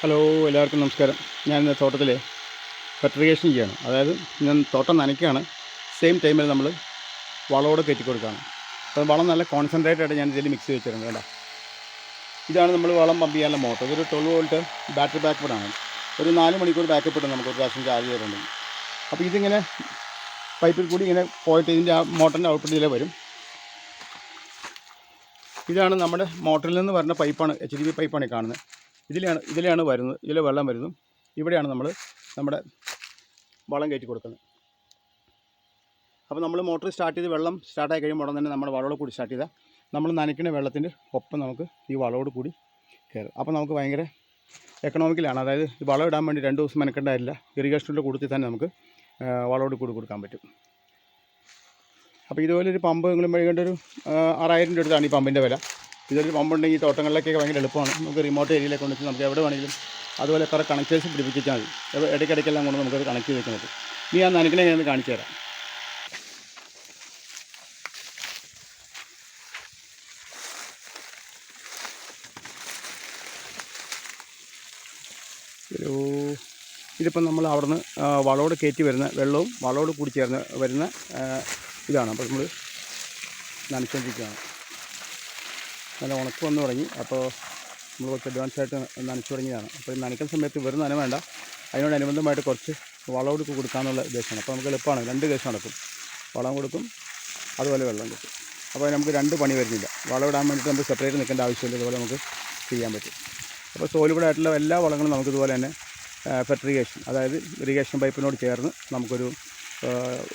Hello എല്ലാവർക്കും നമസ്കാരം. ഞാൻ ഇന്ന് തോട്ടത്തിൽ ഫെർട്ടിഗേഷൻ ചെയ്യാണ് അതായത് ഞാൻ തോട്ടം നനയ്ക്കുകയാണ്. സെയിം ടൈമിൽ നമ്മൾ വളമോടെ കയറ്റി കൊടുക്കുകയാണ്. അപ്പോൾ വളം നല്ല കോൺസെൻട്രേറ്റ് ആയിട്ട് ഞാൻ ഇതിൽ മിക്സ് വെച്ചിട്ടുണ്ട് കേട്ടോ ഇതാണ് നമ്മൾ വളം പമ്പ് ചെയ്യാനുള്ള മോട്ടർ ഇതൊരു ട്വൽവ് വോൾട്ട് ബാറ്ററി ബാക്കപ്പ് ആണ്. ഒരു നാല് മണിക്കൂർ ബാക്കപ്പ് ഇട്ട് നമുക്ക് ഒരു പ്രാവശ്യം ചാർജ് ചെയ്യാറുണ്ട് അപ്പോൾ ഇതിങ്ങനെ പൈപ്പിൽ കൂടി ഇങ്ങനെ പോയിട്ട് ഇതിന്റെ ആ മോട്ടറിന്റെ ഔട്ട്പുട്ടിലെ വരും. ഇതാണ് നമ്മുടെ മോട്ടറിൽ നിന്ന് വരുന്ന പൈപ്പാണ് എച്ച് ഡി പൈപ്പാണ് കാണുന്നത്. ഇതിലാണ് ഇതിലാണ് വരുന്നത് ഇതിലെ വെള്ളം വരുന്നു. ഇവിടെയാണ് നമ്മൾ നമ്മുടെ വളം കയറ്റി കൊടുക്കുന്നത്. അപ്പോൾ നമ്മൾ മോട്ടർ സ്റ്റാർട്ട് ചെയ്ത് വെള്ളം സ്റ്റാർട്ടായി കഴിയുമ്പോൾ ഉടൻ തന്നെ നമ്മുടെ വളമോട് കൂടി സ്റ്റാർട്ട് ചെയ്താൽ നമ്മൾ നനയ്ക്കുന്ന വെള്ളത്തിന്റെ ഒപ്പം നമുക്ക് ഈ വളമോട് കൂടി കയറും. അപ്പോൾ നമുക്ക് ഭയങ്കര എക്കണോമിക്കലാണ് അതായത് ഈ വളം ഇടാൻ വേണ്ടി രണ്ട് ദിവസം മെനക്കേണ്ടതില്ല ഇറിഗേഷനിലൂടെ കൊടുത്തി തന്നെ നമുക്ക് വളവോട് കൂടി കൊടുക്കാൻ പറ്റും. അപ്പോൾ ഇതുപോലെ ഒരു പമ്പ് നിങ്ങൾ മേടിക്കേണ്ട ഒരു ആറായിരം രൂപ അടുത്താണ് ഈ പമ്പിന്റെ വില. ഇതൊരു പമ്പ് ഉണ്ടെങ്കിൽ ഈ തോട്ടങ്ങളിലേക്കൊക്കെ ഭയങ്കര എളുപ്പമാണ്. നമുക്ക് റിമോട്ട് ഏരിയയിലേക്ക് കൊണ്ടുവച്ച് നമുക്ക് എവിടെ വേണമെങ്കിലും അതുപോലെ കുറേ കണക്ഷേഴ്സ് പിടിപ്പിച്ചാൽ മതി. ഇട- ഇടയ്ക്കിടയ്ക്കെല്ലാം കൊണ്ട് നമുക്കത് കണക്ട് ചെയ്ത് വെക്കുന്നത്. ഇനി ഞാൻ നനക്കണേ ഞാൻ കാണിച്ചു തരാം. ഇതിപ്പം നമ്മൾ അവിടുന്ന് ആ, വളോട് കയറ്റി വരുന്ന വെള്ളവും വളോട് കൂടി ചേർന്ന് വരുന്ന ഇതാണ്. അപ്പോൾ നമ്മൾ നനച്ചുകൊണ്ടിരിക്കുകയാണ് നല്ല ഉണക്ക് വന്നു തുടങ്ങി. അപ്പോൾ നമ്മൾ കുറച്ച് അഡ്വാൻസ് ആയിട്ട് നനച്ചു തുടങ്ങിയതാണ്. അപ്പോൾ നനയ്ക്കുന്ന സമയത്ത് വെറും നന വേണ്ട. അതിനോടനുബന്ധമായിട്ട് കുറച്ച് വളമോട് കൊടുക്കാമെന്നുള്ള ഉദ്ദേശമാണ്. അപ്പോൾ നമുക്ക് എളുപ്പമാണ്. രണ്ട് കേസ് നടക്കും. വളം കൊടുക്കും അതുപോലെ വെള്ളം കിട്ടും അപ്പോൾ നമുക്ക് രണ്ട് പണി വരുന്നില്ല. വളം ഇടാൻ വേണ്ടിയിട്ട് നമുക്ക് സെപ്പറേറ്റ് നിൽക്കേണ്ട ആവശ്യമില്ല. ഇതുപോലെ നമുക്ക് ചെയ്യാൻ പറ്റും. അപ്പോൾ സോലിബിൾ എല്ലാ വളങ്ങളും നമുക്ക് ഇതുപോലെ തന്നെ ഫെർട്ടിഗേഷൻ അതായത് ഇറിഗേഷൻ പൈപ്പിനോട് ചേർന്ന് നമുക്കൊരു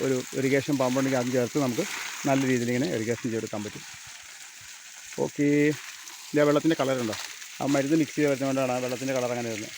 ഒരു ഇറിഗേഷൻ പമ്പുണ്ടെങ്കിൽ അതും ചേർത്ത് നമുക്ക് നല്ല രീതിയിൽ ഇങ്ങനെ ഇറിഗേഷൻ ചെയ്തെടുക്കാൻ പറ്റും. ഓക്കെ ഇല്ല വെള്ളത്തിന്റെ കളറുണ്ടോ? ആ മരുന്ന് മിക്സ് ചെയ്ത് വരുന്നതുകൊണ്ടാണ് ആ വെള്ളത്തിന്റെ കളർ അങ്ങനെ വരുന്നത്.